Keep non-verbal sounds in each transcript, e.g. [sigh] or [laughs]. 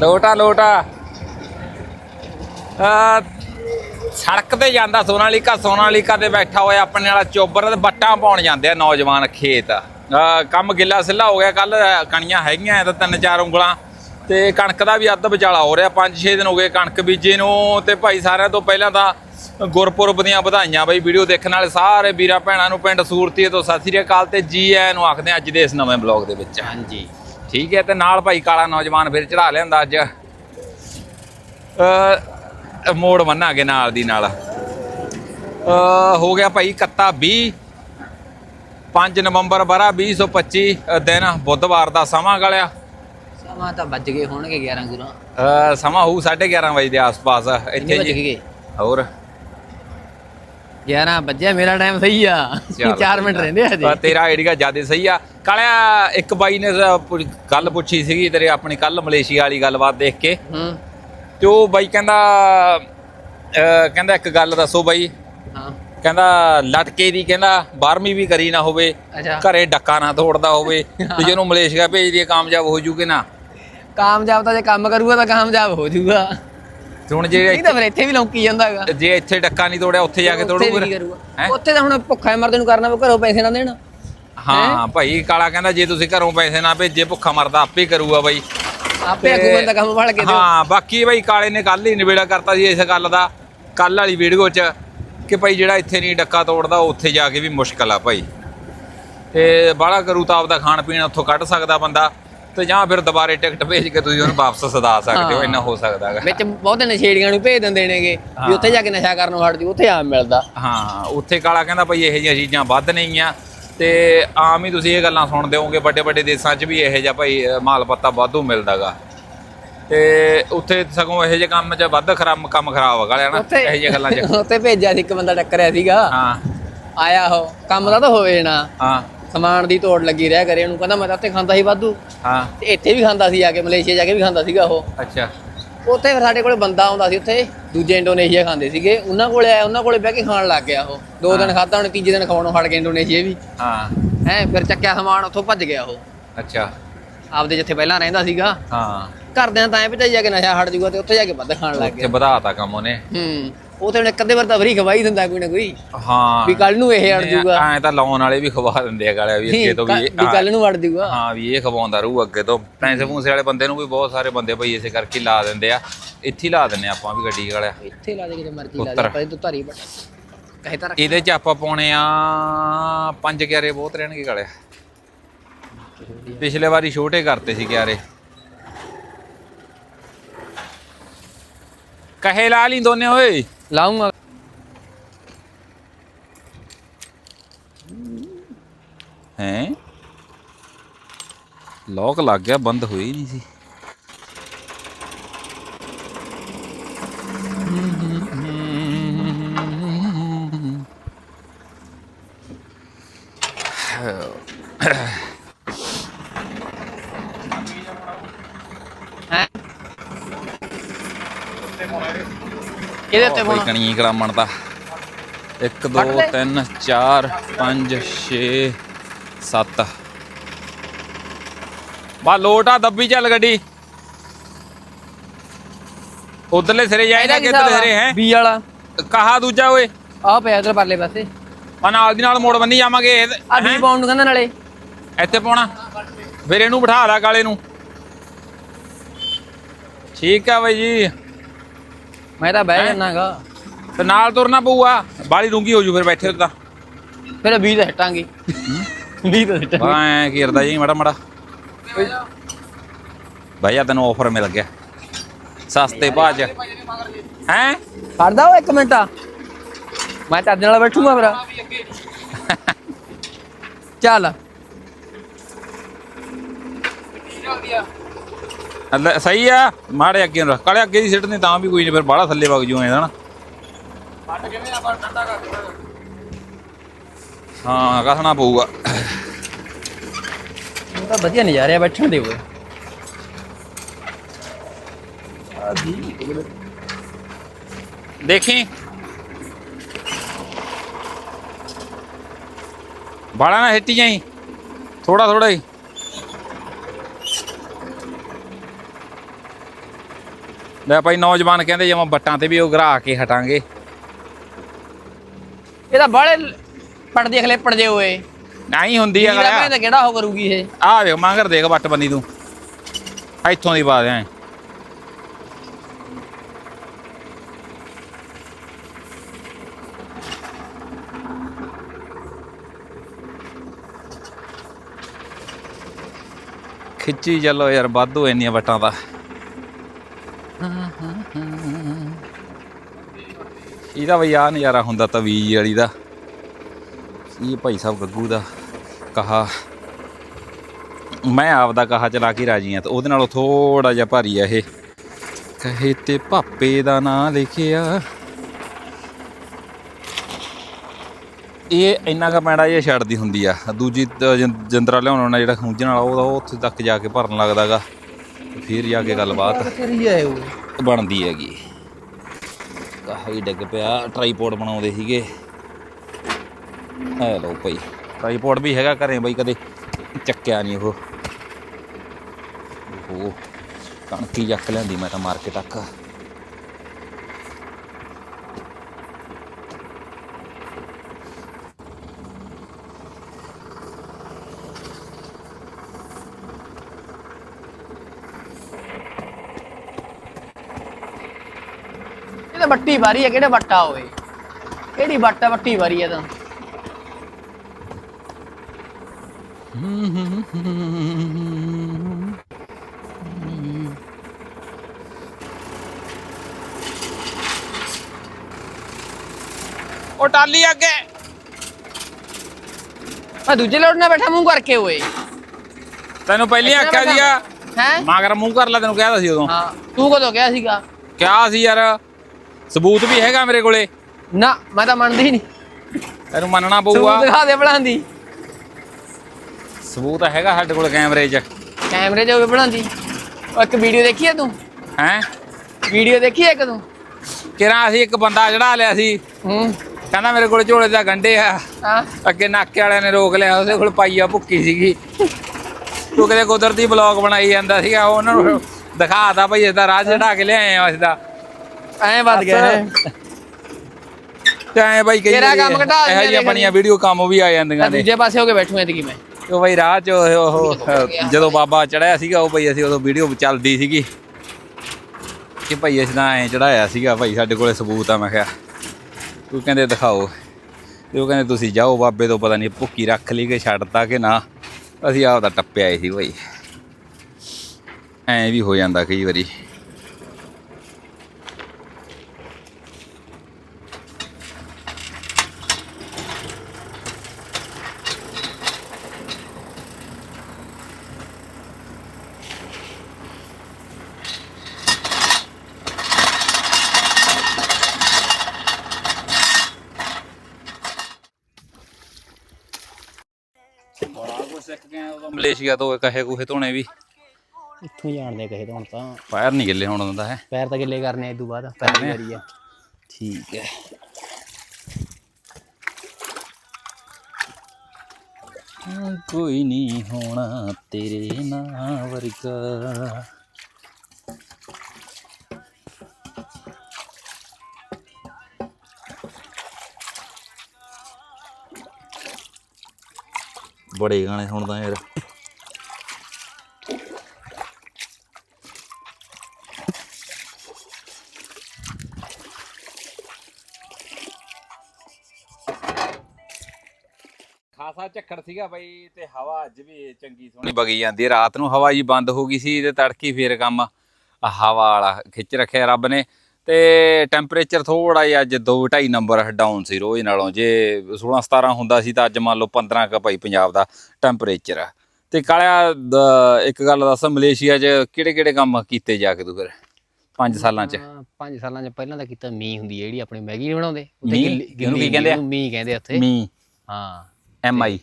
ਲੋਟਾ ਲੋਟਾ। ਆ, ਸੜਕ ਤੇ ਜਾਂਦਾ ਸੋਨਾਲੀਕਾ ਸੋਨਾਲੀਕਾ ਤੇ ਬੈਠਾ ਹੋਇਆ ਆਪਣੇ ਵਾਲਾ ਚੋਬਰ ਤੇ ਬੱਟਾਂ ਪਾਉਣ ਜਾਂਦੇ ਆ ਨੌਜਵਾਨ ਖੇਤ। ਕੰਮ ਗਿੱਲਾ ਸਿੱਲਾ ਹੋ ਗਿਆ ਕੱਲ, ਕਣੀਆਂ ਹੈਗੀਆਂ ਐ ਤਾਂ ਤਿੰਨ ਚਾਰ ਉਂਗਲਾਂ। ਤੇ ਕਣਕ ਦਾ ਵੀ ਅੱਧ ਵਿਚਾਲਾ ਹੋ ਰਿਹਾ 5-6 ਦਿਨ ਹੋ ਗਏ ਕਣਕ ਬੀਜੇ ਨੂੰ ਤੇ ਭਾਈ ਸਾਰਿਆਂ ਤੋਂ ਪਹਿਲਾਂ ਤਾਂ ਗੁਰਪੁਰਬ ਦੀਆਂ ਵਧਾਈਆਂ ਬਈ, ਵੀਡੀਓ ਦੇਖਣ ਵਾਲੇ ਸਾਰੇ ਵੀਰਾਂ, ਭੈਣਾਂ ਨੂੰ ਪਿੰਡ ਸੂਰਤੀਏ ਤੋਂ ਸਤਿ ਸ੍ਰੀ ਅਕਾਲ ਤੇ ਜੀ ਆਇਆਂ ਨੂੰ ਆਖਦੇ ਹਾਂ ਅੱਜ ਦੇ ਇਸ ਨਵੇਂ ਬਲੌਗ ਦੇ ਵਿੱਚ। ਹਾਂਜੀ। ਠੀਕ ਹੈ ਤੇ ਨਾਲ ਭਾਈ ਕਾਲਾ ਨੌਜਵਾਨ ਫਿਰ ਚੜਾ ਲਿਆਂਦਾ ਅੱਜ। ਅ ਮੋੜ ਬੰਨਾਂਗੇ ਨਾਲ ਦੀ ਨਾਲ। ਅ ਹੋ ਗਿਆ ਭਾਈ ਕੱਤਾ 20 5 ਨਵੰਬਰ ਬਰਾ 2025 ਅ, ਦਿਨ ਬੁੱਧਵਾਰ ਦਾ ਸਮਾਂ ਗਲਿਆ। ਸਮਾਂ ਤਾਂ ਵੱਜ ਗਏ ਹੋਣਗੇ 11 ਗੁਰਾਂ ਅ, ਸਮਾਂ ਹੋਊ 11:30 ਵਜੇ ਦੇ ਆਸ-ਪਾਸ। ਇੱਥੇ ਜੀ। ਹੋਰ? 11 ਵੱਜਿਆ ਮੇਰਾ ਟਾਈਮ ਸਹੀ ਆ। ਚੱਲ [laughs] 4 ਮਿੰਟ ਰਹਿੰਦੇ ਆ ਹਜੇ। ਤੇਰਾ ਆਈਡੀਆ ਜ਼ਿਆਦਾ ਸਹੀ ਆ। ਕਾਲਿਆ ਇੱਕ ਬਾਈ ਨੇ ਗੱਲ ਪੁੱਛੀ ਸੀਗੀ ਤੇਰੇ ਆਪਣੀ ਕੱਲ ਮਲੇਸ਼ੀਆ ਵਾਲੀ ਗੱਲਬਾਤ ਦੇਖ ਕੇ। ਹੂੰ। ਤੇ ਉਹ ਬਾਈ ਕਹਿੰਦਾ ਕਹਿੰਦਾ ਇੱਕ ਗੱਲ ਦੱਸੋ ਬਾਈ। ਹਾਂ। ਕਹਿੰਦਾ ਲਟਕੇ ਦੀ ਕਹਿੰਦਾ 12ਵੀਂ ਵੀ ਕਰੀ ਨਾ ਹੋਵੇ। ਘਰੇ ਡੱਕਾ ਨਾ ਤੋੜਦਾ ਹੋਵੇ। ਤੇ ਜਿਹਨੂੰ ਮਲੇਸ਼ੀਆ ਭੇਜ ਦੀ ਕਾਮਯਾਬ ਹੋ ਜੂਗੇ ਨਾ। ਕਾਮਯਾਬ ਤਾਂ ਜੇ ਕੰਮ ਕਰੂਗਾ ਤਾਂ ਕਾਮਯਾਬ ਹੋ ਜਾਊਗਾ ਤੇ ਹੁਣ ਜੇ ਨਹੀਂ ਤਾਂ ਫਿਰ ਇੱਥੇ ਵੀ ਲੌਂਕੀ ਜਾਂਦਾ ਹੈਗਾ ਜੇ ਇੱਥੇ ਡੱਕਾ ਨਹੀਂ ਤੋੜਿਆ ਉੱਥੇ ਜਾ ਕੇ ਤੋੜੂ ਉੱਥੇ ਵੀ ਫਿਰ ਕੀ ਕਰੂਗਾ? ਹੈਂ? ਉੱਥੇ ਤਾਂ ਹੁਣ ਭੁੱਖਾ ਮਰਦੇ ਨੂੰ ਕਰਨਾ ਪਊ ਘਰੋਂ ਪੈਸੇ ਨਾ ਦੇਣ। ਹਾਂ ਭਾਈ ਕਾਲਾ ਕਹਿੰਦਾ ਜੇ ਤੁਸੀਂ ਘਰੋਂ ਪੈਸੇ ਨਾ ਭੇਜੇ ਭੁੱਖਾ ਮਰਦਾ ਆਪੇ ਕਰੂਗਾ ਬਾਈ। ਆਪੇ ਆਗੂ ਬੰਦਾ ਕੰਮ ਫੜ ਕੇ ਦਿਓ। ਹਾਂ ਬਾਕੀ ਬਾਈ ਕਾਲੇ ਨੇ ਕੱਲ ਹੀ ਨਿਬੇੜਾ ਕਰਤਾ ਸੀ ਇਸ ਗੱਲ ਦਾ ਕੱਲ ਵਾਲੀ ਵੀਡੀਓ 'ਚ ਕਿ ਭਾਈ ਜਿਹੜਾ ਇੱਥੇ ਨਹੀਂ ਡੱਕਾ ਤੋੜਦਾ ਉਹ ਉੱਥੇ ਜਾ ਕੇ ਵੀ ਮੁਸ਼ਕਲ ਆ ਭਾਈ। ਤੇ ਬਾਹਲਾ ਕਰੂ ਤਾਂ ਆਪਦਾ ਖਾਣ ਪੀਣ ਉੱਥੋਂ ਕੱਢ ਸਕਦਾ ਬੰਦਾ। ਤੇ ਜਾਂ ਫਿਰ ਦੁਬਾਰੇ ਟਿਕਟ ਭੇਜ ਕੇ ਤੁਸੀਂ ਉਹਨੂੰ ਵਾਪਸ ਸਦਾ ਸਕਦੇ ਹੋ ਹਾਂ। ਇੰਨਾ ਹੋ ਸਕਦਾ ਹੈਗਾ। ਵਿੱਚ ਬਹੁਤੇ ਨਸ਼ੇੜੀਆਂ ਨੂੰ ਭੇਜ ਦਿੰਦੇ ਨੇਗੇ ਵੀ ਉੱਥੇ ਜਾ ਕੇ ਨਸ਼ਾ ਕਰਨ ਨੂੰ ਹਟ ਜੂ ਉੱਥੇ ਆਮ ਮਿਲਦਾ। ਹਾਂ ਉੱਥੇ ਕਾਲਾ ਕਹਿੰਦਾ ਭਾਈ ਇਹੋ ਜਿਹੀਆਂ ਚੀਜ਼ਾਂ ਵੱਧ ਨਹੀਂ ਆ ਤੇ ਆਮ ਹੀ ਤੁਸੀਂ ਇਹ ਗੱਲਾਂ ਸੁਣਦੇ ਹੋਵੋਗੇ ਵੱਡੇ ਵੱਡੇ ਦੇਸ਼ਾਂ 'ਚ ਵੀ ਇਹੋ ਜਿਹਾ ਭਾਈ ਮਾਲ ਪੱਤਾ ਵਾਧੂ ਮਿਲਦਾਗਾ। ਤੇ ਉੱਥੇ ਸਗੋਂ ਇਹੋ ਜਿਹੇ ਕੰਮ 'ਚ ਵੱਧ ਖਰਾਬ ਕੰਮ ਖਰਾਬ ਆ ਗਲਿਆ ਨਾ ਇਹੋ ਜਿਹੀਆਂ ਗੱਲਾਂ 'ਚ। [laughs] ਉੱਥੇ ਭੇਜਿਆ ਸੀ ਇੱਕ ਬੰਦਾ ਟੱਕਰਿਆ ਸੀਗਾ। ਹਾਂ। ਆਇਆ ਉਹ ਕੰਮ ਦਾ ਤਾਂ ਹੋਵੇ ਨਾ। ਹਾਂ। ਸਮਾਨ ਦੀ ਤੋੜ ਲੱਗੀ ਰਹਿ ਕਰੇ ਉਹਨੂੰ ਕਹਿੰਦਾ ਮੈਂ ਤਾਂ ਉੱਥੇ ਖਾਂਦਾ ਸੀ ਵਾਧੂ। ਹਾਂ। ਤੇ ਇੱਥੇ ਵੀ ਖਾਂਦਾ ਸੀ ਜਾ ਕੇ ਮਲੇਸ਼ੀਆ ਜਾ ਕੇ ਵੀ ਖਾਂਦਾ ਸੀਗਾ ਉਹ। ਅੱਛਾ। ਉੱਥੇ ਫਿਰ ਸਾਡੇ ਕੋਲੇ ਬੰਦਾ ਆਉਂਦਾ ਸੀ ਉੱਥੇ ਦੂਜੇ ਇੰਡੋਨੇਸ਼ੀਆ ਖਾਂਦੇ ਸੀਗੇ। ਉਹਨਾਂ ਕੋਲੇ ਆਇਆ ਉਹਨਾਂ ਕੋਲੇ ਬਹਿ ਕੇ ਖਾਣ ਲੱਗ ਗਿਆ ਉਹ। ਦੋ ਦਿਨ ਖਾਦਾ ਉਹਨੇ ਤੀਜੇ ਦਿਨ ਖਾਣੋਂ ਹਟ ਗਿਆ ਇੰਡੋਨੇਸ਼ੀਆ ਵੀ। ਹਾਂ। ਹੈ ਫਿਰ ਚੱਕਿਆ ਸਮਾਨ ਉੱਥੋਂ ਭੱਜ ਗਿਆ ਉਹ। ਅੱਛਾ। ਆਪਦੇ ਜਿੱਥੇ ਪਹਿਲਾਂ ਰਹਿੰਦਾ ਸੀਗਾ। ਹਾਂ। ਘਰਦਿਆਂ ਤਾਂ ਐ ਵੀ ਜਾ ਕੇ ਨਸ਼ਾ ਹਟ ਜੂਗਾ ਤੇ ਉੱਥੇ ਜਾ ਕੇ ਵੱਧ ਖਾਣ ਲੱਗ ਗਿਆ। ਵਧਾਤਾ ਕੰਮ ਉਹਨੇ। ਹੂੰ। ਉੱਥੇ ਉਹਨੇ ਕਦੇ ਵਾਰ ਤਾਂ ਫਰੀ ਖਵਾਈ ਦਿੰਦਾ ਕੋਈ ਨਾ ਕੋਈ। ਹਾਂ। ਵੀ ਕੱਲ ਨੂੰ ਇਹ ਅੜ ਜੂਗਾ। ਐ ਤਾਂ ਲਾਉਣ ਵਾਲੇ ਵੀ ਖਵਾ ਦਿੰਦੇ ਆ ਗਾਲਿਆ ਵੀ ਅੱਗੇ ਤੋਂ ਵੀ ਵੀ ਕੱਲ ਨੂੰ ਅੜ ਜੂਗਾ। ਹਾਂ ਵੀ ਇਹ ਖਵਾਉਂਦਾ ਰਹੂ ਅੱਗੇ ਤੋਂ। ਪੈਸੇ ਪੂਸੇ ਵਾਲੇ ਬੰਦੇ ਨੂੰ ਵੀ ਬਹੁਤ ਸਾਰੇ ਬੰਦੇ ਭਾਈ ਇਸੇ ਕਰਕੇ ਲਾ ਦਿੰਦੇ ਆ। ਇੱਥੇ ਲਾ ਦਿੰਨੇ ਆਪਾਂ ਵੀ ਗੱਡੀ ਵਾਲਿਆ। ਇੱਥੇ ਲਾ ਦੇ ਕਿਤੇ ਮਰਜ਼ੀ ਲਾ। ਦੇ ਪਰ ਤੂੰ ਧਾਰੀ ਬਟ ਕਹੇ ਤਾਂ ਇਹਦੇ ਚ ਆਪਾਂ ਪਾਉਣੇ ਆ ਪੰਜ ਕਿਆਰੇ ਬਹੁਤ ਰਹਿਣਗੇ ਗਾਲਿਆ ਪਿਛਲੇ ਵਾਰੀ ਛੋਟੇ ਕਰਤੇ ਸੀ ਕਿਆਰੇ। ਕਹੇ ਲਾ ਲਈ ਦੋਨੇ ਓਏ। ਲਾਉਂਗਾ ਹੈ? ਲੋਕ ਲੱਗ ਗਿਆ ਬੰਦ ਹੋਈ ਨਹੀਂ ਸੀ। ਹੈ? ਇਹਦੇ ਉੱਤੇ ਕੋਈ ਪਾਉਣਾ ਕਣੀ ਕਲਾਮਣ ਦਾ 1 2 ਕੱਢ ਲੈ। 3 4 5 6 7 ਬਾ ਲੋਟਾ ਦੱਬੀ ਚੱਲ ਗੱਡੀ। ਉਧਰਲੇ ਸਿਰੇ ਜਾਏਗਾ ਕਿ ਇਧਰਲੇ ਸਿਰੇ ਹੈ? ਬੀ ਵਾਲਾ। ਕਹਾ ਦੂਜਾ ਓਏ। ਆ ਪਿਆ ਇਧਰ ਪਰਲੇ ਪਾਸੇ। ਆ ਨਾਲ ਦੀ ਨਾਲ ਮੋੜ ਬੰਨੀ ਜਾਵਾਂਗੇ ਆ ਬੀ? ਪਾਉਣ ਨੂੰ ਕਹਿੰਦਾ ਨਾਲੇ। ਇੱਥੇ ਪਾਉਣਾ। ਫਿਰ ਇਹਨੂੰ ਬਿਠਾ ਲਾ ਕਾਲੇ ਨੂੰ। ਠੀਕ ਆ ਬਾਈ ਜੀ। ਮੈਂ ਤਾਂ ਬਹਿ ਜਾਣਾਗਾ। ਤੇ ਨਾਲ ਤੁਰਨਾ ਪਊਗਾ। ਬਾਲੀ ਡੂੰਗੀ ਹੋ ਜੂ ਫਿਰ ਬੈਠੇ ਤਾਂ। ਫਿਰ ਬੀ ਤਾਂ ਹਟਾਂਗੇ। ਬੀ ਤਾਂ ਹਟਾਂਗੇ। ਐ ਕੀਰਦਾ ਜੀ ਮੜਾ ਮੜਾ ਭਾਈ ਆ ਤੈਨੂੰ ਆਫਰ ਮਿਲ ਗਿਆ। ਸਸਤੇ ਚ। ਹੈ? ਫੜਦਾ ਉਹ ਇੱਕ ਮਿੰਟ। ਆ ਮੈਂ ਚੱਜ ਨਾਲ ਬੈਠੂਗਾ ਫਿਰ। ਚੱਲ। ਅੱਲੇ ਸਹੀ ਆ। ਮਾੜੇ ਅੱਗੇ ਨੂੰ ਰੱਖ। ਕਾਲੇ ਅੱਗੇ ਦੀ ਸਿੱਟ ਨਹੀਂ ਤਾਂ ਵੀ ਕੋਈ ਨਹੀਂ ਫਿਰ ਬਾਹਲਾ ਥੱਲੇ ਵਗ ਜੂ ਐ ਨਾ। ਹਾਂ ਕਸਣਾ ਪਊਗਾ। ਤਾਂ ਵਧੀਆ ਨਜ਼ਾਰੇ ਆ ਬੈਠਣ ਦੇ ਓਏ ਦੇਖੀ। ਬਾਲਾ ਨਾ ਹਿੱਟੀ ਜਾਈ। ਥੋੜਾ ਥੋੜਾ ਹੀ। ਲੈ ਭਾਈ ਨੌਜਵਾਨ ਕਹਿੰਦੇ ਜਮਾ ਬੱਟਾਂ ਤੇ ਵੀ ਉਹ ਗਰਾ ਕੇ ਹਟਾਂਗੇ। ਇਹ ਤਾਂ ਬਾਹਲੇ ਪੜਦੇ ਖਲੇ ਪੜਦੇ ਹੋਏ। ਨਹੀਂ ਹੁੰਦੀ ਆ ਇਹਦਾ ਗੱਲ ਤਾਂ ਕਿਹੜਾ ਹੋ ਕਰੂਗੀ ਇਹ? ਆ ਦੇਖ ਮੰਗਰ ਦੇਖ ਬੱਟ ਬੰਨੀ ਤੂੰ। ਇੱਥੋਂ ਦੀ ਬਾਤ ਐ ਖਿੱਚੀ ਚੱਲੋ ਯਾਰ ਵਾਧੂ ਇੰਨੀਆਂ ਵਟਾਂ ਦਾ। ਇਹਦਾ ਵੀ ਆ ਨਜ਼ਾਰਾ ਹੁੰਦਾ ਤਵੀਜ ਵਾਲੀ ਦਾ। ਇਹ ਭਾਈ ਸਾਹਿਬ ਗੱਗੂ ਦਾ ਕਹਾ। ਮੈਂ ਆਪਦਾ ਕਹਾ ਚਲਾ ਕੇ ਰਾਜੀ ਆ ਤੇ ਉਹਦੇ ਨਾਲੋਂ ਥੋੜਾ ਜਿਹਾ ਭਾਰੀ ਆ ਇਹ। ਕਹੇ ਤੇ ਭਾਪੇ ਦਾ ਨਾਂ ਲਿਖਿਆ। ਇਹ ਇੰਨਾ ਕੁ ਮੈੜਾ ਜਿਹਾ ਛੱਡਦੀ ਹੁੰਦੀ ਆ। ਦੂਜੀ ਤ- ਜੰਦਰਾ ਲਿਆਉਣ ਵਾਲਾ ਜਿਹੜਾ ਖੂੰਜਣ ਵਾਲਾ ਉਹਦਾ ਉਹ ਉੱਥੇ ਤੱਕ ਜਾ ਕੇ ਭਰਨ ਲੱਗਦਾਗਾ ਫਿਰ ਜਾ ਕੇ ਗੱਲਬਾਤ। ਕਰੀ ਜਾਏ ਉਹ। ਬਣਦੀ ਹੈਗੀ। ਕਹਾ ਹੀ ਡਿੱਗ ਪਿਆ ਟ੍ਰਾਈਪੋਡ ਬਣਾਉਂਦੇ ਸੀਗੇ। ਐ ਲਓ ਭਾਈ ਟ੍ਰਾਈਪੋਡ ਵੀ ਹੈਗਾ ਘਰੇ ਬਈ ਕਦੇ ਚੱਕਿਆ ਨਹੀਂ ਉਹ। ਉਹ ਕਣਕੀ ਚੱਕ ਲੈਂਦੀ ਮੈਂ ਤਾਂ ਮਾਰਕੀਟ ਤੱਕ। ਤਾਂ ਬੱਟੀ ਵਾਰੀ ਹੈ ਕਿਹੜੇ ਬੱਟਾ ਹੋਵੇ? ਕਿਹੜੀ ਹੈ ਬੱਟੀ ਵਾਰੀ ਹੈ ਤਾਂ? ਉਹ ਟਾਲੀ ਅੱਗੇ। ਮੈਂ ਦੂਜੇ ਲੋਟ ਨਾਲ ਬੈਠਾ ਮੂੰਹ ਕਰਕੇ ਓਏ। ਤੈਨੂੰ ਪਹਿਲੀ ਆਖਿਆ ਸੀਗਾ ਹੈ? ਮਗਰ ਮੂੰਹ ਕਰ ਲੈ ਤੈਨੂੰ ਕਿਹਾ ਸੀ ਉਦੋਂ। ਹਾਂ ਤੂੰ ਕਦੋਂ ਕਿਹਾ ਸੀਗਾ? ਕਿਹਾ ਸੀ ਯਾਰ ਸਬੂਤ ਵੀ ਹੈਗਾ ਮੇਰੇ ਕੋਲੇ। ਨਾ ਮੈਂ ਤਾਂ ਮੰਨਦੀ ਨਹੀਂ। ਤੈਨੂੰ ਮੰਨਣਾ ਪਊਗਾ। ਦਿਖਾ ਦੇ ਬਣਾਉਂਦੀ। ਸਬੂਤ ਹੈਗਾ ਸਾਡੇ ਕੋਲ ਕੈਮਰੇ 'ਚ। ਕੈਮਰੇ 'ਚ ਹੋਵੇ ਬਣਾਉਂਦੀ। ਉਹ ਇੱਕ ਵੀਡੀਓ ਦੇਖੀ ਹੈ ਤੂੰ? ਹੈ? ਵੀਡੀਓ ਦੇਖੀ ਇੱਕ ਤੂੰ? ਕਿਰਾਂ ਅਸੀਂ ਇੱਕ ਬੰਦਾ ਚੜਾ ਲਿਆ ਸੀ। ਹੂੰ। ਕਹਿੰਦਾ ਮੇਰੇ ਕੋਲ ਝੋਲੇ ਦਾ ਗੰਡੇ ਆ। ਅੱਗੇ ਨਾਕੇ ਵਾਲਿਆਂ ਨੇ ਰੋਕ ਲਿਆ ਉਹਦੇ ਕੋਲ ਪਾਈਆ ਭੁੱਕੀ ਸੀਗੀ। ਤੂੰ ਕਿਤੇ ਕੁਦਰਤੀ ਬਲੌਗ ਬਣਾਈ ਜਾਂਦਾ ਸੀਗਾ ਉਹ ਉਹਨਾਂ ਨੂੰ ਦਿਖਾਤਾ ਭਈ ਇਸਦਾ ਰਾਹ ਚੜਾ ਕੇ ਲਿਆਏ ਆ ਇਸਦਾ ਐਂ ਵੱਧ ਗਿਆ ਹੈ ਤੇ ਐ ਬਾਈ ਕਈ ਤੇਰਾ ਕੰਮ ਘਟਾ ਦਿੰਦੇ ਇਹੋ ਜਿਹੀਆਂ ਨੇ ਬਣੀਆਂ ਵੀਡੀਓ ਕੰਮ ਵੀ ਆ ਜਾਂਦੀਆਂ ਨੇ। ਦੂਜੇ ਪਾਸੇ ਹੋ ਕੇ ਬੈਠੂ ਐਤਕੀ ਮੈਂ। ਉਹ ਬਈ ਰਾਹ ਚ ਉਹ ਉਹ ਜਦੋਂ ਬਾਬਾ ਚੜਿਆ ਸੀਗਾ ਉਹ ਭਈ ਅਸੀਂ ਉਦੋਂ ਵੀਡੀਓ ਚੱਲਦੀ ਸੀਗੀ। ਕਿ ਭਈ ਅਸੀਂ ਤਾਂ ਐ ਚੜਾਇਆ ਸੀਗਾ ਭਾਈ ਸਾਡੇ ਕੋਲੇ ਸਬੂਤ ਆ ਮੈਂ ਕਿਹਾ ਤੂੰ ਕਹਿੰਦੇ ਦਿਖਾਓ। ਤੇ ਉਹ ਕਹਿੰਦੇ ਤੁਸੀਂ ਜਾਓ ਬਾਬੇ ਤੋਂ ਪਤਾ ਨਹੀਂ ਭੁੱਕੀ ਰੱਖ ਲਈ ਕਿ ਛੱਡਤਾ ਕਿ ਨਾ? ਅਸੀਂ ਆਪ ਦਾ ਟੱਪਿਆ ਹੀ ਸੀ ਭਾਈ ਐ ਵੀ ਹੋ ਜਾਂਦਾ ਕਈ ਵਾਰੀ ਬੜਾ ਕੁਝ ਸਿੱਖ ਮਲੇਸ਼ੀਆ ਤੋਂ ਕਹੇ ਕੁਹੇ ਧੋਣੇ ਵੀ। ਇੱਥੋਂ ਹੀ ਜਾਣਦੇ ਕਹੇ ਤਾਂ ਹੁਣ ਤਾਂ। ਪੈਰ ਨਹੀਂ ਗਿੱਲੇ ਹੋਣ ਦਿੰਦਾ ਹੈ। ਪੈਰ ਤਾਂ ਗਿੱਲੇ ਕਰਨੇ ਤੋਂ ਬਾਅਦ ਪਹਿਲੀ ਵਾਰੀ ਆ। ਠੀਕ ਹੈ। ਕੋਈ ਨਹੀਂ ਹੋਣਾ ਤੇਰੇ ਨਾਂ ਵਰਗਾ। ਬੜੇ ਗਾਣੇ ਸੁਣਦਾ ਯਾਰ। ਖਾਸਾ ਝੱਖੜ ਸੀਗਾ ਬਾਈ ਤੇ ਹਵਾ ਅੱਜ ਵੀ ਚੰਗੀ ਸੋਹਣੀ ਵਗੀ ਜਾਂਦੀ ਹੈ। ਰਾਤ ਨੂੰ ਹਵਾ ਜੀ ਬੰਦ ਹੋ ਗਈ ਸੀ ਤੇ ਤੜਕੀ ਫੇਰ ਕੰਮ ਹਵਾ ਵਾਲਾ ਖਿੱਚ ਰੱਖਿਆ ਰੱਬ ਨੇ। ਤੇ ਟੈਂਪਰੇਚਰ ਥੋੜਾ ਜਿਹਾ ਅੱਜ 2.5 ਨੰਬਰ ਡਾਊਨ ਸੀ ਰੋਜ਼ ਨਾਲੋਂ। ਜੇ 16 17 ਹੁੰਦਾ ਸੀ ਤਾਂ ਅੱਜ ਮੰਨ ਲਓ 15 ਕ ਭਾਈ ਪੰਜਾਬ ਦਾ ਟੈਂਪਰੇਚਰ ਆ। ਤੇ ਕਾਲਿਆ ਇੱਕ ਗੱਲ ਦੱਸ ਮਲੇਸ਼ੀਆ 'ਚ ਕਿਹੜੇ ਕਿਹੜੇ ਕੰਮ ਕੀਤੇ ਜਾ ਕੇ ਤੂੰ ਫਿਰ 5 ਸਾਲਾਂ 'ਚ? ਹਾਂ, ਪੰਜ ਸਾਲਾਂ ਚ ਪਹਿਲਾਂ ਤਾਂ ਕੀਤਾ ਮੀਂਹ ਹੁੰਦੀ ਹੈ ਜਿਹੜੀ ਆਪਣੀ ਮੈਗੀ ਨੀ ਬਣਾਉਂਦੇ। ਮੀਂਹ? ਇਹਨੂੰ ਕੀ ਕਹਿੰਦੇ ਆ? ਮੀਂਹ ਕਹਿੰਦੇ ਆ ਉੱਥੇ। ਮੀ ਹਾਂ। M I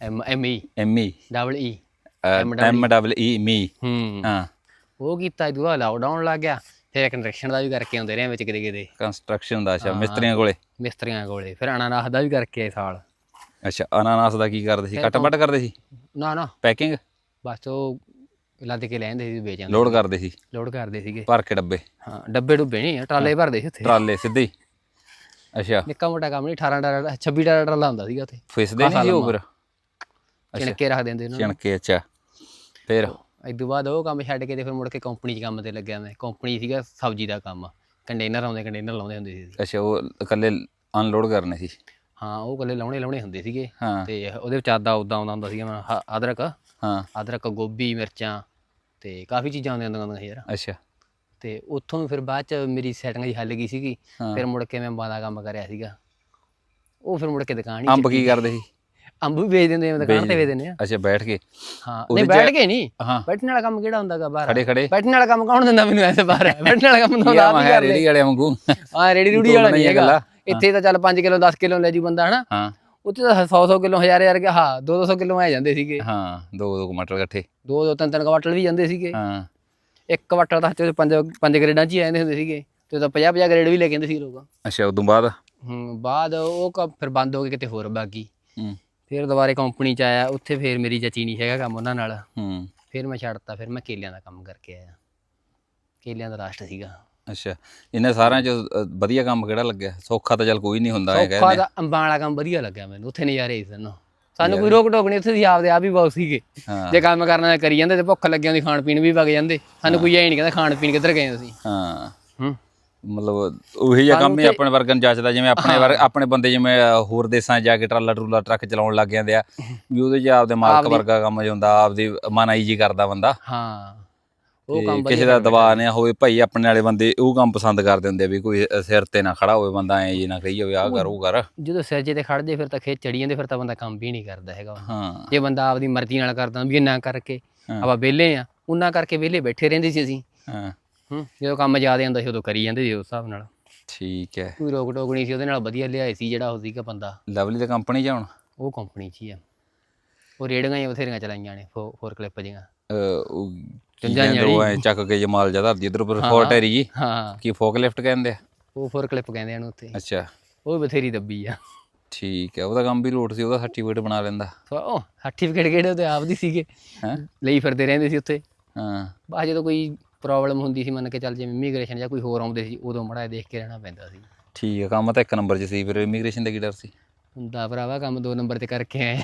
M M E M E double E M double E ਮੀ ਹੂੰ ਹਾਂ ਉਹ ਕੀਤਾ ਇਹ ਦੂਆ ਲਾਕਡਾਊਨ ਲੱਗ ਗਿਆ। ਫਿਰ ਕੰਸਟਰਕਸ਼ਨ ਦਾ ਵੀ ਕਰਕੇ ਆਉਂਦੇ ਰਹੇ ਵਿੱਚ ਕਿਤੇ ਕਿਤੇ। ਕੰਸਟਰਕਸ਼ਨ ਦਾ ਅੱਛਾ ਮਿਸਤਰੀਆਂ ਕੋਲੇ? ਮਿਸਤਰੀਆਂ ਕੋਲੇ। ਫਿਰ ਅਨਾਨਾਸ ਦਾ ਵੀ ਕਰਕੇ ਆਏ ਸਾਲ। ਅੱਛਾ ਅਨਾਨਾਸ ਦਾ ਕੀ ਕਰਦੇ ਸੀ? ਕੱਟ ਵੱਟ ਕਰਦੇ ਸੀ? ਨਾ ਨਾ। ਪੈਕਿੰਗ ਬਸ ਉਹ ਲੱਦ ਕੇ ਲੈਂਦੇ ਸੀ ਵੇਚ ਜਾਂਦੇ ਲੋਡ ਕਰਦੇ ਸੀ? ਲੋਡ ਕਰਦੇ ਸੀਗੇ। ਭਰ ਕੇ ਡੱਬੇ? ਹਾਂ ਡੱਬੇ ਡੁੱਬੇ ਨਹੀਂ ਟਰਾਲੇ ਭਰਦੇ ਸੀ ਉੱਥੇ। ਟਰਾਲੇ ਸਿੱਧੇ ਅੱਛਾ। ਨਿੱਕਾ ਮੋਟਾ ਕੰਮ ਨਹੀਂ 18 ਡਾਲਰ 26 ਡਾਲਰ ਟਰਾਲਾ ਹੁੰਦਾ ਸੀਗਾ ਉੱਥੇ। ਫਿਸਦੇ ਨਹੀਂ ਉਹ ਫਿਰ? ਚਿਣਕੇ ਰੱਖ ਦਿੰਦੇ ਉਹਨਾਂ ਚਣਕੇ ਅੱਛਾ। ਫਿਰ? ਤੋਂ ਬਾਅਦ ਉਹ ਕੰਮ ਛੱਡ ਕੇ ਤੇ ਫਿਰ ਮੁੜ ਕੇ ਕੰਪਨੀ 'ਚ ਕੰਮ ਤੇ ਲੱਗਿਆ ਮੈਂ। ਕੰਪਨੀ ਸੀਗਾ ਸਬਜ਼ੀ ਦਾ ਕੰਮ। ਕੰਟੇਨਰ ਆਉਂਦੇ ਕੰਟੇਨਰ ਲਾਉਂਦੇ ਹੁੰਦੇ ਸੀ। ਅੱਛਾ ਉਹ ਇਕੱਲੇ ਅਨਲੋਡ ਕਰਨੇ ਸੀ? ਹਾਂ ਉਹ ਕੱਲੇ ਲਾਉਣੇ ਲਾਉਣੇ ਹੁੰਦੇ ਸੀਗੇ। ਤੇ ਉਹਦੇ ਵਿੱਚ ਆਦਾ ਉਦਾਂ ਆਉਂਦਾ ਹੁੰਦਾ ਸੀਗਾ ਮੈਂ ਅਦਰਕ। ਹਾਂ। ਅਦਰਕ ਗੋਭੀ ਮਿਰਚਾਂ ਤੇ ਕਾਫੀ ਚੀਜ਼ਾਂ ਆਉਂਦੀਆਂ ਹੁੰਦੀਆਂ ਯਾਰ। ਅੱਛਾ। ਤੇ ਉੱਥੋਂ ਫਿਰ ਬਾਅਦ ਚ ਮੇਰੀ ਸੈਟਿੰਗ ਜੀ ਹੱਲ ਗਈ ਸੀਗੀ। ਹਾਂ। ਫਿਰ ਮੁੜ ਕੇ ਮੈਂ ਦਾ ਕੰਮ ਕਰਿਆ ਸੀਗਾ। ਉਹ ਫਿਰ ਮੁੜ ਕੇ ਦੁਕਾਨ ਹੀ ਅੰਬ ਕੀ ਕਰਦੇ ਸੀ? ਅੰਬ ਵੀ ਵੇਚ ਦਿੰਦੇ ਆ ਦੁਕਾਨ ਤੇ ਵੇਚ ਦਿੰਦੇ ਆ। ਅੱਛਾ ਬੈਠ ਕੇ। ਹਾਂ ਉਹਦੇ ਨਹੀਂ ਚ- ਬੈਠ ਕੇ ਨਹੀਂ। ਹਾਂ। ਬੈਠਣ ਵਾਲਾ ਕੰਮ ਕਿਹੜਾ ਹੁੰਦਾਗਾ ਬਾਹਰ? ਖੜੇ ਖੜੇ। ਬੈਠਣ ਵਾਲਾ ਕੰਮ ਕੌਣ ਦਿੰਦਾ ਮੈਨੂੰ ਐਸੇ ਬਾਹਰ [laughs] ਬੈਠਣ ਵਾਲਾ ਕੰਮ ਤਾਂ ਆ ਆਪ ਹੀ ਰੇੜੀ ਵਾਲੇ ਵਾਂਗੂ। ਹਾਂ ਰੇੜੀ ਰੂੜੀ ਵਾਲਾ ਨਹੀਂ ਹੈਗਾ। ਇੱਥੇ ਤਾਂ ਚੱਲ 5 ਕਿਲੋ 10 ਕਿਲੋ ਲੈ ਜੂ ਬੰਦਾ ਹਨਾ? ਹਾਂ। ਉੱਥੇ ਤਾਂ 100 100 ਕਿਲੋ ਹਜ਼ਾਰ ਹਜ਼ਾਰ ਕੇ ਹਾਂ 2 200 ਕਿਲੋ ਆ ਜਾਂਦੇ ਸੀਗੇ। ਹਾਂ ਦੋ ਦੋ ਮਟਰ ਇਕੱਠੇ। ਦੋ ਦੋ ਤਿੰਨ ਤਿੰਨ ਕਵਾਟਲ ਵੀ ਜਾਂਦੇ ਸੀਗੇ। ਹਾਂ। ਇੱਕ ਕਵਾਟਲ ਤਾਂ ਚ ਪੰਜ ਪੰਜ ਗ੍ਰੇਡਾਂ ਚ ਹੀ ਆ ਜਾਂਦੇ ਹੁੰਦੇ ਸੀਗੇ ਤੇ ਤਾਂ 50 50 ਗ੍ਰੇਡ ਵੀ ਲੈ ਕੇ ਆਉਂਦੇ ਸੀ ਲੋਕ। ਅੱਛਾ ਉਦੋਂ ਬਾਅਦ? ਹੂੰ ਬਾਅਦ ਉਹ ਕ- ਫਿਰ ਬੰਦ ਹੋ ਕੇ ਕਿਤੇ ਹੋਰ ਬਾਗੀ ਹੂੰ। ਫਿਰ ਦੁਬਾਰੇ ਕੰਪਨੀ ਚ ਆਇਆ ਉੱਥੇ ਫਿਰ ਮੇਰੀ ਜਚੀ ਨਹੀਂ ਹੈਗਾ ਕੰਮ ਉਹਨਾਂ ਨਾਲ। ਹੂੰ। ਫਿਰ ਮੈਂ ਛੱਡਤਾ ਫਿਰ ਮੈਂ ਕੇਲਿਆਂ ਦਾ ਕੰਮ ਕਰਕੇ ਆਇਆ। ਕੇਲਿਆਂ ਦਾ ਰਾਸ਼ਟ ਸੀਗਾ। ਅੱਛਾ ਇਹਨਾਂ ਸਾਰਿਆਂ ਚ ਅ, ਵਧੀਆ ਕੰਮ ਕਿਹੜਾ ਲੱਗਿਆ? ਸੌਖਾ ਤਾਂ ਚੱਲ ਕੋਈ ਨਹੀਂ ਹੁੰਦਾ ਇਹ ਸੌਖਾ ਕਹਿੰਦੇ ਦਾ ਅੰਬਾਂ ਵਾਲਾ ਕੰਮ ਵਧੀਆ ਲੱਗਿਆ ਮੈਨੂੰ ਉੱਥੇ ਨਜ਼ਾਰੇ ਸੀ ਸਾਨੂੰ। ਸਾਨੂੰ ਕੋਈ ਰੋਕ ਟੋਕ ਨਹੀਂ ਉੱਥੇ ਦੀ ਆਪਦੇ ਆਪ ਹੀ ਬਹੁਤ ਸੀਗੇ। ਹਾਂ। ਜੇ ਕੰਮ ਕਰਨਾ ਕਰੀ ਜਾਂਦੇ ਤੇ ਭੁੱਖ ਲੱਗੀ ਹੁੰਦੀ ਖਾਣ ਪੀਣ ਵੀ ਵਗ ਜਾਂਦੇ। ਸਾਨੂੰ ਕੋਈ ਐ ਨਹੀਂ ਕਹਿੰਦਾ ਖਾਣ ਪੀਣ ਕਿੱਧਰ ਗਏ ਤੁਸੀਂ। ਹਾਂ। ਹੂੰ। ਮਤਲਬ ਉਹੀ ਜਿਹਾ ਕੰਮ ਹੀ ਆਪਣੇ ਵਰਗਨ ਨੂੰ ਜੱਚਦਾ ਜਿਵੇਂ ਆਪਣੇ ਵਰ ਆਪਣੇ ਬੰਦੇ ਜਿਵੇਂ ਹੋਰ ਦੇਸਾਂ 'ਚ ਜਾ ਕੇ ਟਰਾਲਾ ਟਰੂਲਾ ਟਰੱਕ ਚਲਾਉਣ ਲੱਗ ਜਾਂਦੇ ਆ। ਵੀ ਉਹਦੇ 'ਚ ਆਪਦੇ ਮਾਲਕ ਵਰਗਾ ਕੰਮ ਜਾਂਦਾ ਆਪਦੀ ਮਨਾਈ ਜੀ ਕਰਦਾ ਬੰਦਾ। ਹਾਂ। ਉਹ ਕੰਮ ਕਿਸੇ ਦਾ ਦਬਾਅ ਨਾ ਹੋਵੇ ਭਾਈ ਆਪਣੇ ਵਾਲੇ ਬੰਦੇ ਉਹ ਕੰਮ ਪਸੰਦ ਕਰਦੇ ਹੁੰਦੇ ਵੀ ਕੋਈ ਸਿਰ ਤੇ ਨਾ ਖੜਾ ਹੋਵੇ ਬੰਦਾ ਐ ਜੇ ਨਾ ਕਹੀ ਹੋਵੇ ਆ ਕਰ ਉਹ ਕਰ। ਜਦੋਂ ਸਿਰ ਜੇ ਤੇ ਖੜਦੇ ਫਿਰ ਤਾਂ ਖੇਚ ਚੜੀ ਜਾਂਦੇ ਫਿਰ ਤਾਂ ਬੰਦਾ ਕੰਮ ਵੀ ਨਹੀਂ ਕਰਦਾ ਹੈਗਾ। ਹਾਂ। ਜੇ ਬੰਦਾ ਆਪਦੀ ਮਰਜ਼ੀ ਨਾਲ ਕਰਦਾ ਵੀ ਇੰਨਾ ਕਰਕੇ ਆਪਾਂ ਵਿਹਲੇ ਆ ਉਹਨਾਂ ਕਰਕੇ ਵਿਹਲੇ ਬੈਠੇ ਰਹਿੰਦੇ ਸੀ ਅਸੀਂ। ਹਾਂ। ਹੂੰ ਜਦੋਂ ਕੰਮ ਜ਼ਿਆਦਾ ਆਉਂਦਾ ਸੀ ਉਦੋਂ ਕਰੀ ਜਾਂਦੇ ਸੀ ਉਸ ਹਿਸਾਬ ਨਾਲ। ਠੀਕ ਹੈ। ਕੋਈ ਰੋਕ ਟੋਕ ਨਹੀਂ ਸੀ ਉਹਦੇ ਨਾਲ ਵਧੀਆ ਲਿਆਏ ਸੀ ਜਿਹੜਾ ਉਹ ਸੀਗਾ ਬੰਦਾ। ਲਵਲੀ ਦਾ ਕੰਪਨੀ ਚ ਹੁਣ? ਉਹ ਕੰਪਨੀ ਚ ਹੀ ਆ। ਉਹ ਰੇੜੀਆਂ ਹੀ ਬਥੇਰੀਆਂ ਚਲਾਈਆਂ ਨੇ ਫੋਰ ਕਲਿੱਪ ਦੀਆਂ 55 ਵਾਲੀ ਐ ਚੱਕ ਕੇ ਜਮਾਲ ਜ਼ਿਆਦਾ ਦੀ ਇਧਰ ਉੱਪਰ ਫੋਰ ਟੈਰੀ ਜੀ। ਹਾਂ। ਕੀ ਫੋਕ ਲਿਫਟ ਕਹਿੰਦੇ ਆ? ਉਹ ਫੋਰ ਕਲਿੱਪ ਕਹਿੰਦੇ ਆ ਨੂੰ ਉੱਥੇ। ਅੱਛਾ। ਉਹ ਬਥੇਰੀ ਦੱਬੀ ਆ। ਠੀਕ ਹੈ ਉਹਦਾ ਕੰਮ ਵੀ ਲੋਟ ਸੀ ਉਹਦਾ ਸਰਟੀਫਿਕੇਟ ਬਣਾ ਲੈਂਦਾ। ਉਹ ਸਰਟੀਫਿਕੇਟ ਕਿਹੜੇ ਉਹਦੇ ਆਪ ਦੀ ਸੀਗੇ? ਲਈ ਫਿਰਦੇ ਰਹਿੰਦੇ ਸੀ ਉੱਥੇ। ਹਾਂ। ਬਾਅਦ ਜਦੋਂ ਕੋਈ ਪ੍ਰੋਬਲਮ ਹੁੰਦੀ ਸੀ ਮੰਨ ਕੇ ਚੱਲ ਜਿਵੇਂ ਇਮੀਗ੍ਰੇਸ਼ਨ ਜਾਂ ਕੋਈ ਹੋਰ ਆਉਂਦੇ ਸੀ ਉਦੋਂ ਮੜਾ ਦੇਖ ਕੇ ਰਹਿਣਾ ਪੈਂਦਾ ਸੀ। ਠੀਕ ਹੈ ਕੰਮ ਤਾਂ ਇੱਕ ਨੰਬਰ 'ਚ ਸੀ ਫਿਰ ਇਮੀਗ੍ਰੇਸ਼ਨ ਦਾ ਕੀ ਡਰ ਸੀ? ਹੁੰਦਾ ਭਰਾਵਾ ਕੰਮ ਦੋ ਨੰਬਰ ਤੇ ਕਰਕੇ ਆਏ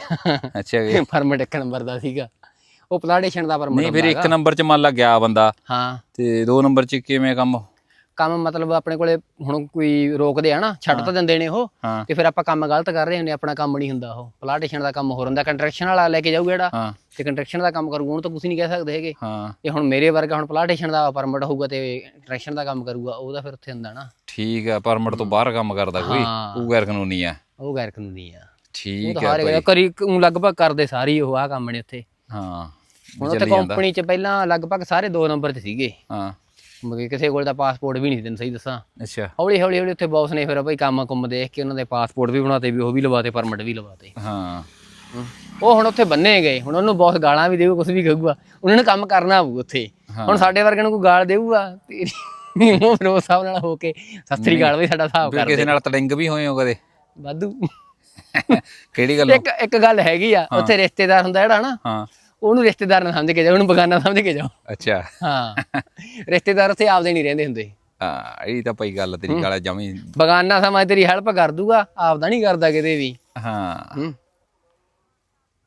ਅੱਛਾ ਜੀ। ਇੱਕ ਨੰਬਰ ਦਾ ਸੀਗਾ। ਉਹ ਪਲਾਟੇਸ਼ਨ ਦਾ ਪਰਮਿਟ ਨਹੀਂ ਫਿਰ ਇੱਕ ਨੰਬਰ 'ਚ ਮੰਨ ਲਾ ਗਿਆ ਬੰਦਾ। ਹਾਂ। ਤੇ ਦੋ ਨੰਬਰ 'ਚ ਕਿਵੇਂ ਕੰਮ ਕੰਮ ਮਤਲਬ ਆਪਣੇ ਕੋਲੇ ਹੁਣ ਕੋਈ ਰੋਕਦੇ ਆ ਨਾ ਛੱਡ ਤਾਂ ਦਿੰਦੇ ਨੇ ਉਹ। ਤੇ ਫਿਰ ਆਪਾਂ ਕੰਮ ਗਲਤ ਕਰ ਰਹੇ ਹੁੰਦੇ ਆਪਣਾ ਕੰਮ ਨਹੀਂ ਹੁੰਦਾ ਉਹ। ਪਲਾਟੇਸ਼ਨ ਦਾ ਕੰਮ ਹੋਰ ਹੁੰਦਾ ਕੰਸਟਰਕਸ਼ਨ ਵਾਲਾ ਲੈ ਕੇ ਜਾਊਗਾ ਜਿਹੜਾ। ਤੇ ਕੰਸਟਰਕਸ਼ਨ ਦਾ ਕੰਮ ਕਰੂਗਾ ਉਹਨੂੰ ਤਾਂ ਕੁਝ ਨਹੀਂ ਕਹਿ ਸਕਦੇ ਹੈਗੇ। ਇਹ ਹੁਣ ਮੇਰੇ ਵਰਗਾ ਹੁਣ ਪਲਾਟੇਸ਼ਨ ਦਾ ਪਰਮਿਟ ਹੋਊਗਾ ਤੇ ਕੰਸਟਰਕਸ਼ਨ ਦਾ ਕੰਮ ਕਰੂਗਾ ਉਹਦਾ ਫਿਰ ਉੱਥੇ ਹੁੰਦਾ ਨਾ। ਠੀਕ ਹੈ ਪਰਮਿਟ ਤੋਂ ਬਾਹਰ ਕੰਮ ਕਰਦਾ ਕੋਈ। ਉਹ ਗੈਰ ਕਾਨੂੰਨੀ ਆ। ਉਹ ਗੈਰ ਕਾਨੂੰਨੀ ਆ। ਠੀਕ ਹਰ ਕਰੀ ਲਗਭਗ ਕਰਦੇ ਸਾਰੇ ਉਹ ਆ ਕੰਮ ਨੇ ਉੱਥੇ। ਹਾਂ ਹੁਣ ਉੱਥੇ ਕੰਪਨੀ 'ਚ ਪਹਿਲਾਂ ਲਗਭਗ ਸਾਰੇ ਦੋ ਨੰਬਰ 'ਤੇ ਸੀਗੇ। ਹਾਂ। ਮਗੇ ਕਿਸੇ ਕੋਲ ਤਾਂ ਪਾਸਪੋਰਟ ਵੀ ਨਹੀਂ ਸੀ ਤੈਨੂੰ ਸਹੀ ਦੱਸਾਂ। ਅੱਛਾ। ਹੌਲੀ ਹੌਲੀ ਹੌਲੀ ਉੱਥੇ ਬੌਸ ਨੇ ਫਿਰ ਬਈ ਕੰਮ ਕੁੰਮ ਦੇਖ ਕੇ ਉਹਨਾਂ ਦੇ ਪਾਸਪੋਰਟ ਵੀ ਬਣਾਤੇ ਵੀ ਉਹ ਵੀ ਲਵਾਤੇ ਪਰਮਿਟ ਵੀ ਲਵਾਤੇ। ਹਾਂ। ਉਹ ਹੁਣ ਉੱਥੇ ਬੰਨੇ ਗਏ। ਹੁਣ ਉਹਨੂੰ ਬੌਸ ਗਾਲਾਂ ਵੀ ਦੇਊ ਕੁਝ ਵੀ ਕਹੂਗਾ। ਉਹਨਾਂ ਨੇ ਕੰਮ ਕਰਨਾ ਆਊ ਉੱਥੇ। ਹੁਣ ਸਾਡੇ ਵਰਗੇ ਨੂੰ ਕੋਈ ਗਾਲ ਦੇਊਗਾ ਤੇ ਉਹ ਫਿਰ ਉਸ ਹਿਸਾਬ ਨਾਲ ਹੋ ਕੇ ਸਤਿ ਸ੍ਰੀ ਅਕਾਲ ਵੀ ਸਾਡਾ ਹਿਸਾਬ ਵੀ ਕਰ ਕਿਸੇ ਨਾਲ ਤੜਿੰਗ ਵੀ ਹੋਏ ਹੋ ਕਦੇ? ਵਾਧੂ। ਕਿਹੜੀ ਗੱਲ? ਇੱਕ ਇੱਕ ਗੱਲ ਹੈਗੀ ਆ ਉੱਥੇ ਰਿਸ਼ਤੇਦਾਰ ਹੁੰਦਾ ਜਿਹੜਾ ਨਾ ਹਾਂ। ਉਹਨੂੰ ਰਿਸ਼ਤੇਦਾਰ ਨਾ ਸਮਝ ਕੇ ਜਾਓ ਉਹਨੂੰ ਬਗਾਨਾ ਸਮਝ ਕੇ ਜਾਓ। ਅੱਛਾ। ਹਾਂ। ਰਿਸ਼ਤੇਦਾਰ ਉੱਥੇ ਆਪਦੇ ਨਹੀਂ ਰਹਿੰਦੇ ਹੁੰਦੇ। ਹਾਂ ਇਹ ਤਾਂ ਪਈ ਗੱਲ ਤੇਰੀ ਗਾਲਾ ਜਮੀ। ਬਗਾਨਾ ਸਮਝ ਤੇਰੀ ਹੈਲਪ ਕਰ ਦੂਗਾ ਆਪਦਾ ਨਹੀਂ ਕਰਦਾ ਕਿਤੇ ਵੀ। ਹਾਂ।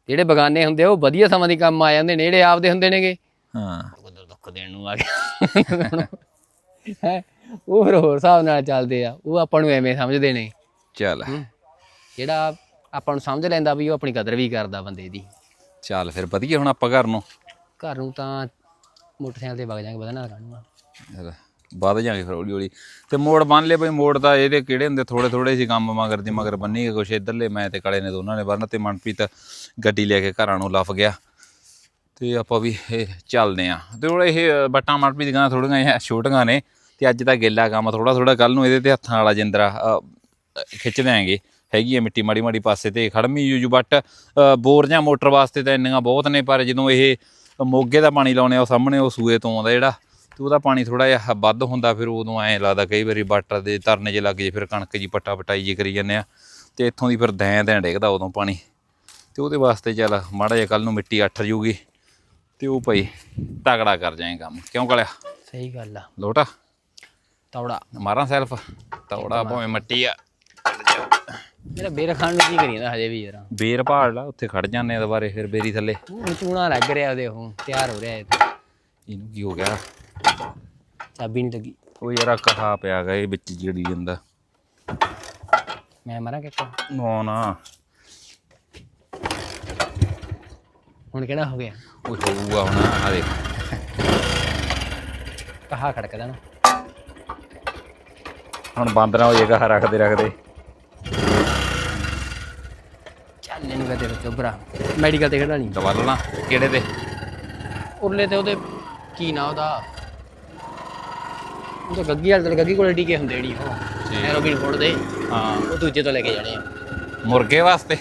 ਜਿਹੜੇ ਬਗਾਨੇ ਹੁੰਦੇ ਉਹ ਵਧੀਆ ਸਮਾਂ ਦੀ ਕੰਮ ਆ ਜਾਂਦੇ ਨੇ ਜਿਹੜੇ ਆਪਦੇ ਹੁੰਦੇ ਨੇਗੇ। ਹਾਂ। ਉਧਰ ਦੁੱਖ ਦੇਣ ਨੂੰ ਆ ਗਿਆ। ਹੈ ਉਹ ਹੋਰ ਹਿਸਾਬ ਨਾਲ ਚੱਲਦੇ ਆ ਉਹ ਆਪਾਂ ਨੂੰ ਐਵੇਂ ਸਮਝਦੇ ਨੇ। ਚੱਲ। ਜਿਹੜਾ ਆਪਾਂ ਨੂੰ ਸਮਝ ਲੈਂਦਾ ਵੀ ਉਹ ਆਪਣੀ ਕਦਰ ਵੀ ਕਰਦਾ ਬੰਦੇ ਦੀ। ਚੱਲ ਫਿਰ ਵਧੀਆ ਹੁਣ ਆਪਾਂ ਘਰ ਨੂੰ। ਘਰ ਨੂੰ ਤਾਂ ਮੋਟਰਸਾਈਕਲ ਤੇ ਵਗ ਜਾਾਂਗੇ ਵਧਣਾ ਕਾਹਨੂੰ ਆ ਚੱਲ, ਵੱਧ ਜਾਗੇ ਫਿਰ ਹੌਲੀ ਹੌਲੀ। ਤੇ ਮੋੜ ਬੰਨ ਲਏ ਬਈ ਮੋੜ ਤਾਂ ਇਹਦੇ ਕਿਹੜੇ ਹੁੰਦੇ? ਥੋੜੇ ਥੋੜੇ ਸੀ ਕੰਮ ਮਗਰ ਦੀ ਮਗਰ ਬੰਨੀ ਗਏ ਕੁਛ ਇਧਰਲੇ ਮੈਂ ਤੇ ਕਲੇ ਨੇ ਦੋਨਾਂ ਨੇ ਬੰਨ ਤੇ ਮਨਪ੍ਰੀਤ ਗੱਡੀ ਲੈ ਕੇ ਘਰਾਂ ਨੂੰ ਲੱਫ ਗਿਆ। ਤੇ ਆਪਾਂ ਵੀ ਇਹ ਚੱਲਦੇ ਆ। ਤੇ ਹੁਣ ਇਹ ਬੱਟਾਂ ਮਨਪ੍ਰੀਤ ਦੀਆਂ ਥੋੜੀਆਂ ਜਿਹੀਆਂ ਛੋਟੀਆਂ ਨੇ ਤੇ ਅੱਜ ਤਾਂ ਗਿੱਲਾ ਕੰਮ ਥੋੜਾ ਥੋੜਾ ਕੱਲ ਨੂੰ ਇਹਦੇ ਤੇ ਹੱਥਾਂ ਵਾਲਾ ਜਿੰਦਰਾ ਅ, ਖਿੱਚ ਦਿਆਂਗੇ। ਹੈਗੀ ਹੈ ਮਿੱਟੀ ਮਾੜੀ ਮਾੜੀ ਪਾਸੇ ਤੇ ਖੜਮੀ ਯੂਜੂ ਬੱਟ ਬੋਰ ਜਾਂ ਮੋਟਰ ਵਾਸਤੇ ਤਾਂ ਇੰਨੀਆਂ ਬਹੁਤ ਨੇ ਪਰ ਜਦੋਂ ਇਹ ਮੋਗੇ ਦਾ ਪਾਣੀ ਲਾਉਣੇ ਆ ਉਹ ਸਾਹਮਣੇ ਉਹ ਸੂਏ ਤੋਂ ਆਉਂਦਾ ਜਿਹੜਾ ਤੇ ਉਹਦਾ ਪਾਣੀ ਥੋੜਾ ਜਿਹਾ ਵੱਧ ਹੁੰਦਾ ਫਿਰ ਉਦੋਂ ਐਂ ਲੱਗਦਾ ਕਈ ਵਾਰੀ ਬੱਟ ਦੇ ਤਰਨੇ ਜੇ ਲੱਗ ਜੇ ਫਿਰ ਕਣਕ ਜੀ ਪੱਟਾ ਪਟਾਈ ਜੀ ਕਰੀ ਜਾਂਦੇ ਆ ਤੇ ਇੱਥੋਂ ਦੀ ਫਿਰ ਦੈਂ ਦੈਂ ਡਿੱਗਦਾ ਉਦੋਂ ਪਾਣੀ ਤੇ ਉਹਦੇ ਵਾਸਤੇ ਚੱਲ ਮਾੜਾ ਜਿਹਾ ਕੱਲ ਨੂੰ ਮਿੱਟੀ ਅੱਠ ਜੂਗੀ ਤੇ ਉਹ ਭਾਈ ਤਗੜਾ ਕਰ ਜਾਏ ਕੰਮ ਕਿਉਂ ਕਲਿਆ? ਸਹੀ ਗੱਲ ਆ। ਲੋਟਾ? ਤੌੜਾ। ਮਾਰਾਂ ਸੈਲਫ? ਤੌੜਾ ਭਾਵੇਂ ਮੱਟੀ ਆ। ਮੇਰਾ ਬੇਰ ਖਾਣ ਨੂੰ ਕੀ ਕਰੀ ਜਾਂਦਾ ਹਜੇ ਵੀ ਯਾਰ। ਬੇਰ ਭਾੜ ਲਾ ਉੱਥੇ ਖੜ ਜਾਂਦੇ ਆ ਦੁਬਾਰੇ ਫਿਰ ਬੇਰੀ ਥੱਲੇ। ਹੁਣ ਚੂਣਾ ਲੱਗ ਰਿਹਾ ਉਹਦੇ ਉਹ ਤਿਆਰ ਹੋ ਰਿਹਾ ਇਹ ਤੇ। ਇਹਨੂੰ ਕੀ ਹੋ ਗਿਆ? ਚਾਬੀ ਨਹੀਂ ਲੱਗੀ। ਉਹ ਯਾਰਾ ਕਹਾ ਪਿਆ ਗਾ ਇਹ ਵਿੱਚ ਜਿਹੜੀ ਜਾਂਦਾ। ਮੈਂ ਮਾਰਾਂ ਕਿ ਨਾ ਨਾ। ਹੁਣ ਕਿਹੜਾ ਹੋ ਗਿਆ? ਉਹ ਹੋਊਗਾ ਹੁਣ ਆ ਦੇਖ। ਕਹਾ ਖੜਕਦਾ ਨਾ। ਹੁਣ ਬੰਦ ਨਾ ਹੋ ਜਾਏਗਾ ਰੱਖਦੇ ਰੱਖਦੇ। ਚੱਲ ਇਹਨੂੰ ਕਹਦੇ ਚੋਬਰਾ ਮੈਡੀਕਲ ਤੇ ਖੜਾ ਨਹੀਂ ਦਵਾ ਲੈਣਾ ਕਿਹੜੇ ਤੇ ਉਰਲੇ ਤੇ ਉਹਦੇ ਕੀ ਨਾ ਉਹਦਾ? ਉਹ ਤਾਂ ਗੱਗੀ ਵਾਲੇ ਤੇ ਗੱਗੀ ਕੋਲ ਟੀਕੇ ਹੁੰਦੇ ਜਿਹੜੀ ਉਹ। ਠੀਕ। ਐਰੋਬਿਨ ਫੋੜਦੇ ਹਾਂ। ਉਹ ਦੂਜੇ ਤੋਂ ਲੈ ਕੇ ਜਾਣੇ ਆ। ਮੁਰਗੇ ਵਾਸਤੇ?